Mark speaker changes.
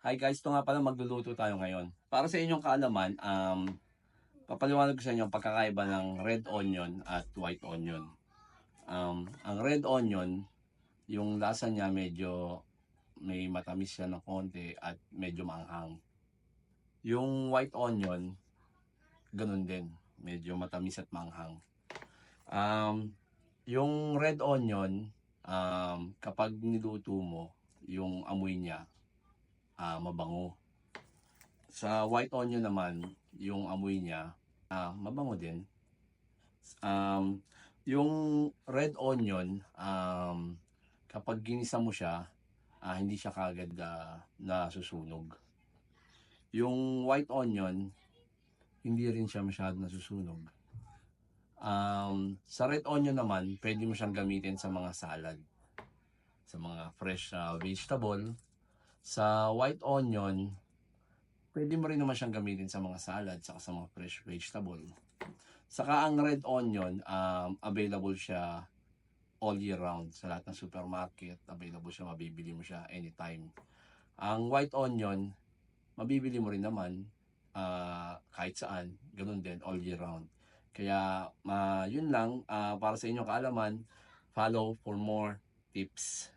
Speaker 1: Hi guys, ito nga pala magluluto tayo ngayon. Para sa inyong kaalaman, um, papaliwanag ko sa inyo ang pagkakaiba ng red onion at white onion. Um, ang red onion, yung lasa niya medyo may matamis siya ng konti at medyo maanghang. Yung white onion, ganun din. Medyo matamis at maanghang. Um, yung red onion, um, kapag niluto mo, yung amoy niya, ah, mabango. Sa white onion naman, yung amoy niya, ah, mabango din. Um, yung red onion, um, kapag ginisa mo siya, ah, hindi siya kagad ah, nasusunog. Yung white onion, hindi rin siya masyado nasusunog. Um, sa red onion naman, pwede mo siyang gamitin sa mga salad. Sa mga fresh ah, vegetable, sa white onion, pwede mo rin naman siyang gamitin sa mga salad saka sa mga fresh vegetable. Saka ang red onion, um, available siya all year round sa lahat ng supermarket. Available siya, mabibili mo siya anytime. Ang white onion, mabibili mo rin naman ah, kahit saan. Ganun din, all year round. Kaya, ah, yun lang. ah, para sa inyong kaalaman, follow for more tips.